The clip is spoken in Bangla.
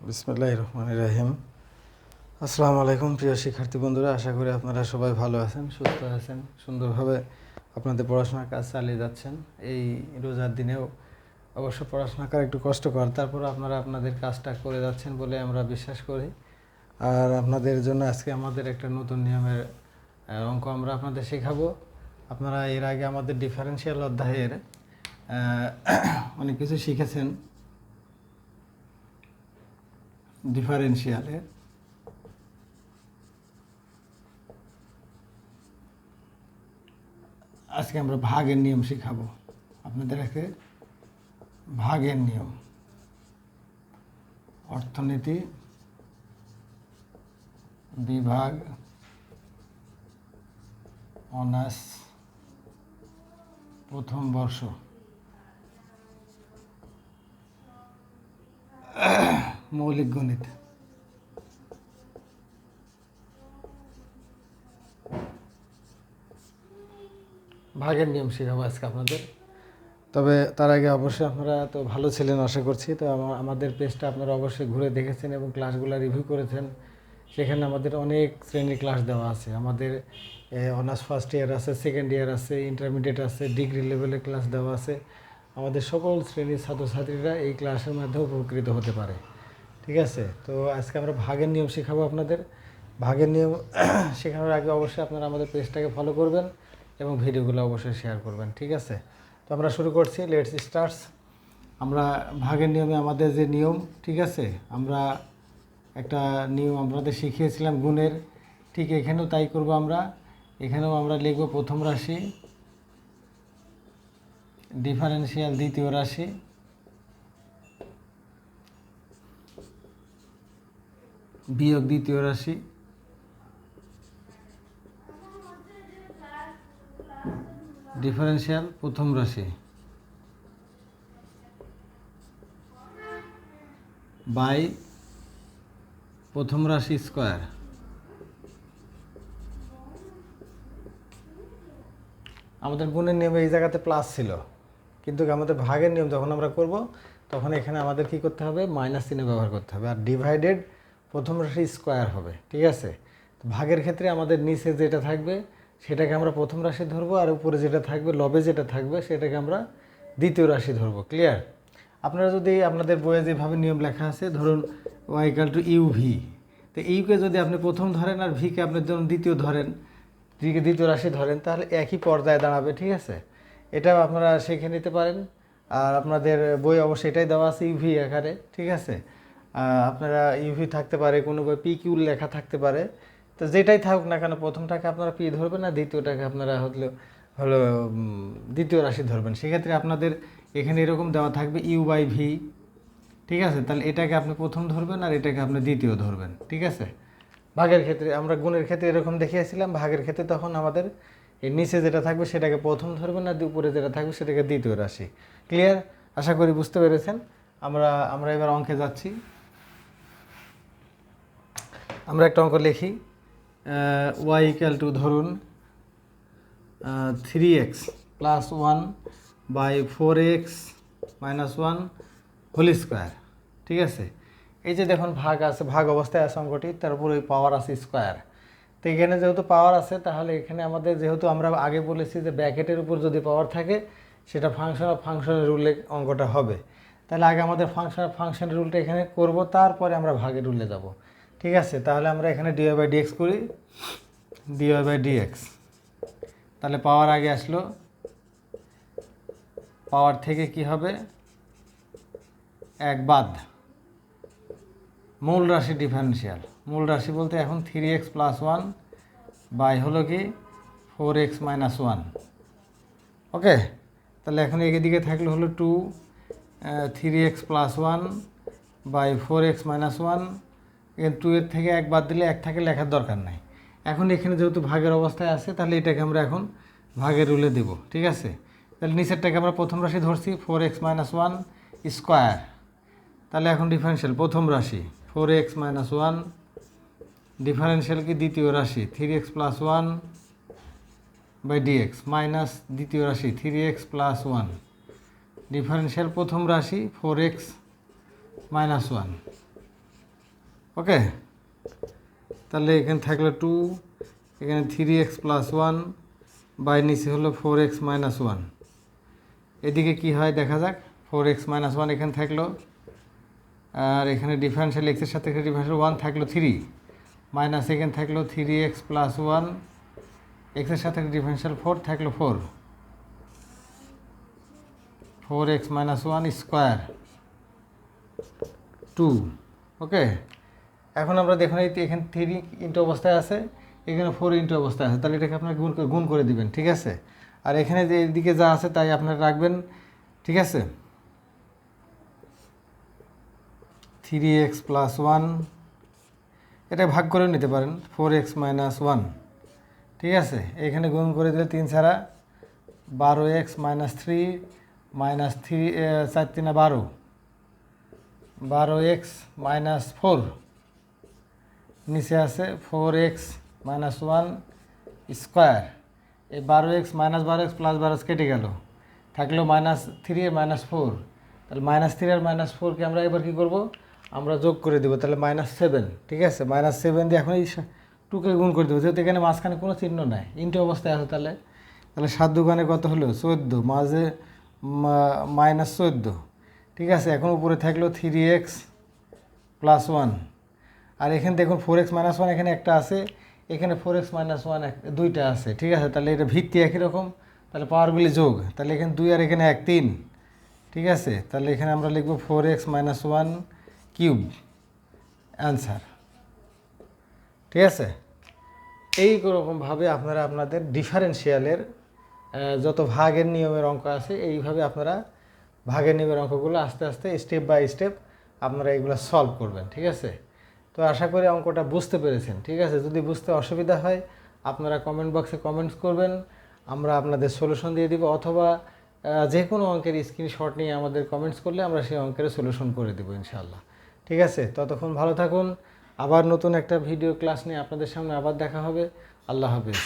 বিসমুল্লাহ রহমান রাহিম। আসসালামু আলাইকুম প্রিয় শিক্ষার্থী বন্ধুরা, আশা করি আপনারা সবাই ভালো আছেন, সুস্থ আছেন, সুন্দরভাবে আপনাদের পড়াশোনার কাজ চালিয়ে যাচ্ছেন। এই রোজার দিনেও অবশ্য পড়াশোনা করা একটু কষ্টকর তারপর আপনারা আপনাদের কাজটা করে যাচ্ছেন বলে আমরা বিশ্বাস করি। আর আপনাদের জন্য আজকে আমাদের একটা নতুন নিয়মের অঙ্ক আমরা আপনাদের শেখাবো। আপনারা এর আগে আমাদের ডিফারেন্সিয়াল অধ্যায়ের অনেক কিছু শিখেছেন। ডিফারেন্সিয়ালের আজকে আমরা ভাগের নিয়ম শিখাবো। আপনাদের আপনাদেরকে ভাগের নিয়ম। অর্থনীতি, বিভাগ, অনার্স, প্রথম বর্ষ। মৌলিক গণিত। ভাগের নিয়ম শেখাবো আজকে আপনাদের। তবে তার আগে অবশ্যই আপনারা তো ভালো ছিলেন আশা করছি, তো আমাদের পেজটা আপনারা অবশ্যই ঘুরে দেখেছেন এবং ক্লাসগুলো রিভিউ করেছেন। সেখানে আমাদের অনেক শ্রেণির ক্লাস দেওয়া আছে। আমাদের অনার্স ফার্স্ট ইয়ার আছে, সেকেন্ড ইয়ার আছে, ইন্টারমিডিয়েট আছে, ডিগ্রি লেভেলের ক্লাস দেওয়া আছে। আমাদের সকল শ্রেণির ছাত্রছাত্রীরা এই ক্লাসের মাধ্যমে উপকৃত হতে পারে। ঠিক আছে? তো আজকে আমরা ভাগের নিয়ম শেখাবো আপনাদের। ভাগের নিয়ম শেখানোর আগে অবশ্যই আপনারা আমাদের পেজটাকে ফলো করবেন এবং ভিডিওগুলো অবশ্যই শেয়ার করবেন, ঠিক আছে? তো আমরা শুরু করছি লেটস স্টার্টস আমরা ভাগের নিয়মে আমাদের যে নিয়ম, ঠিক আছে? আমরা একটা নিয়ম আপনাদের শিখিয়েছিলাম গুণের। ঠিক এখানেও তাই করব আমরা। এখানেও আমরা লিখব প্রথম রাশি ডিফারেন্সিয়াল দ্বিতীয় রাশি বিয়োগ দ্বিতীয় রাশি। ডিফারেন্সিয়াল প্রথম রাশি। বাই প্রথম রাশি স্কোয়ার। আমাদের গুণের নিয়মে এই জায়গাতে প্লাস ছিল। কিন্তু আমাদের ভাগের নিয়ম যখন আমরা করব, তখন এখানে আমাদের কি করতে হবে? মাইনাস চিহ্ন ব্যবহার করতে হবে। আর ডিভাইডেড প্রথম রাশি স্কোয়ার হবে, ঠিক আছে? ভাগের ক্ষেত্রে আমাদের নিচে যেটা থাকবে, সেটাকে আমরা প্রথম রাশি ধরবো আর উপরে যেটা থাকবে, লবে যেটা থাকবে, সেটাকে আমরা দ্বিতীয় রাশি ধরবো ক্লিয়ার আপনারা যদি আপনাদের বইয়ে যেভাবে নিয়ম লেখা আছে, ধরুন y equal to u v তো ইউকে যদি আপনি প্রথম ধরেন আর ভিকে আপনি ধরুন দ্বিতীয় ধরেন দিকে দ্বিতীয় রাশি ধরেন, তাহলে একই পর্যায়ে দাঁড়াবে, ঠিক আছে? এটাও আপনারা শিখে নিতে পারেন, আর আপনাদের বই অবশ্যই এটাই দেওয়া আছে ইউভি আকারে, ঠিক আছে? আপনারা ইউভি থাকতে পারে, কোনো পি কিউ লেখা থাকতে পারে। তো যেটাই থাকুক না কেন প্রথমটাকে আপনারা পি ধরবেন না দ্বিতীয়টাকে আপনারা হলো হলো দ্বিতীয় রাশি ধরবেন। সেক্ষেত্রে আপনাদের এখানে এরকম দেওয়া থাকবে ইউ বাই ভি ঠিক আছে? তাহলে এটাকে আপনি প্রথম ধরবেন আর এটাকে আপনি দ্বিতীয় ধরবেন, ঠিক আছে? ভাগের ক্ষেত্রে, আমরা গুণের ক্ষেত্রে এরকম দেখিয়েছিলাম, ভাগের ক্ষেত্রে তখন আমাদের এই নিচে যেটা থাকবে সেটাকে প্রথম ধরবেন আর উপরে যেটা থাকবে সেটাকে দ্বিতীয় রাশি। ক্লিয়ার আশা করি বুঝতে পেরেছেন। আমরা আমরা এবার অঙ্কে যাচ্ছি। আমরা একটা অঙ্ক লিখি ওয়াই ইকাল টু ধরুন three x plus one by four x minus one whole square ঠিক আছে? এই যে দেখুন ভাগ আছে, ভাগ অবস্থায় আছে অঙ্কটি, তার উপরে পাওয়ার আছে স্কোয়ার তো এখানে যেহেতু পাওয়ার আছে, তাহলে এখানে আমাদের যেহেতু আমরা আগে বলেছি যে ব্যাকেটের উপর যদি পাওয়ার থাকে, সেটা ফাংশন অফ ফাংশনের রুলে অঙ্কটা হবে। তাহলে আগে আমাদের ফাংশন অফ ফাংশনের রুলটা এখানে করব, তারপরে আমরা ভাগের রুলে যাব। ঠিক আছে, তাহলে আমরা এখানে d y by d x করি। D y by d x তাহলে পাওয়ার আগে আসলো। পাওয়ার থেকে কি হবে? এক বাদ। মূল রাশি ডিফারেন্সিয়াল মূল রাশি বলতে এখন three x plus one by হলো কি? Four x minus one okay? তাহলে এখন এদিকে থাকলে হলো two three x plus one by four x minus one two এর থেকে এক বাদ দিলে এক থাকে লেখার দরকার নাই। এখন এখানে যেহেতু ভাগের অবস্থায় আছে, তাহলে এটাকে আমরা এখন ভাগের রুলে দেব, ঠিক আছে? তাহলে নিচেরটাকে আমরা প্রথম রাশি ধরছি four x minus one square তাহলে এখন ডিফারেন্সিয়াল প্রথম রাশি four x minus one differential কি দ্বিতীয় রাশি three x plus one by d x minus দ্বিতীয় রাশি three x plus one differential প্রথম রাশি four x minus one okay? তাহলে এখানে থাকল টু এখানে three x plus one by নিচে হলো ফোর এক্স মাইনাস ওয়ান এদিকে কি হয় দেখা যাক ফোর এক্স মাইনাস ওয়ান এখানে থাকল, আর এখানে ডিফারেন্সিয়াল এক্সের সাথে এখানে ডিফারেন্সিয়াল ওয়ান থাকল থ্রি মাইনাস এখানে থাকল থ্রি এক্স প্লাস ওয়ান এক্সের সাথে ডিফারেন্সিয়াল ফোর থাকল four four x minus one square two okay? এখন আমরা দেখুন এই এখানে থ্রি ইন্টু অবস্থায় আছে, এখানে ফোর ইন্টু অবস্থায় আছে, তাহলে এটাকে আপনার গুণ গুণ করে দিবেন, ঠিক আছে? আর এখানে যে এদিকে যা আছে তাই আপনারা রাখবেন, ঠিক আছে? থ্রি এক্স প্লাস ওয়ান এটা ভাগ করে নিতে পারেন ফোর এক্স মাইনাস ওয়ান ঠিক আছে? এখানে গুণ করে দিলে তিন ছাড়া বারো x minus three minus three চার তিনা বারো বারো এক্স মাইনাস ফোর নিচে আছে four x minus one square এই বারো এক্স মাইনাস বারো এক্স প্লাস বারো কেটে গেল। থাকল মাইনাস থ্রি আর মাইনাস ফোর তাহলে মাইনাস থ্রি আর মাইনাস ফোরকে আমরা এবার কী করব? আমরা যোগ করে দেবো, তাহলে মাইনাস সেভেন ঠিক আছে? মাইনাস সেভেন দিয়ে এখন এই টুকে গুণ করে দেবো। যেহেতু এখানে মাঝখানে কোনো চিহ্ন নাই ইন্টু অবস্থায় আছে তাহলে। তাহলে সাত দোকানে কত হলো? চোদ্দ, মাঝে মাইনাস চোদ্দ, ঠিক আছে? এখন উপরে থাকল থ্রি এক্স প্লাস ওয়ান আর এখানে দেখুন ফোর এক্স মাইনাস ওয়ান এখানে একটা আছে, এখানে ফোর এক্স মাইনাস ওয়ান দুইটা আছে, ঠিক আছে? তাহলে এটা ভিত্তি একই রকম, তাহলে পাওয়ারগুলি যোগ, তাহলে এখানে দুই আর এখানে এক, তিন, ঠিক আছে? তাহলে এখানে আমরা লিখব four x minus one cube answer ঠিক আছে? এই রকমভাবে আপনারা আপনাদের ডিফারেন্সিয়ালের যত ভাগের নিয়মের অঙ্ক আছে, এইভাবে আপনারা ভাগের নিয়মের অঙ্কগুলো আস্তে আস্তে স্টেপ বাই স্টেপ আপনারা এগুলো সলভ করবেন, ঠিক আছে? তো আশা করি অঙ্কটা বুঝতে পেরেছেন, ঠিক আছে? যদি বুঝতে অসুবিধা হয়, আপনারা কমেন্ট বক্সে কমেন্টস করবেন, আমরা আপনাদের সলিউশন দিয়ে দিব, অথবা যে কোনো অঙ্কের স্ক্রিনশট নিয়ে আমাদের কমেন্টস করলে আমরা সেই অঙ্কের সলিউশন করে দেবো ইনশাল্লাহ ঠিক আছে? ততক্ষণ ভালো থাকুন, আবার নতুন একটা ভিডিও ক্লাস নিয়ে আপনাদের সামনে আবার দেখা হবে। আল্লাহ হাফিজ।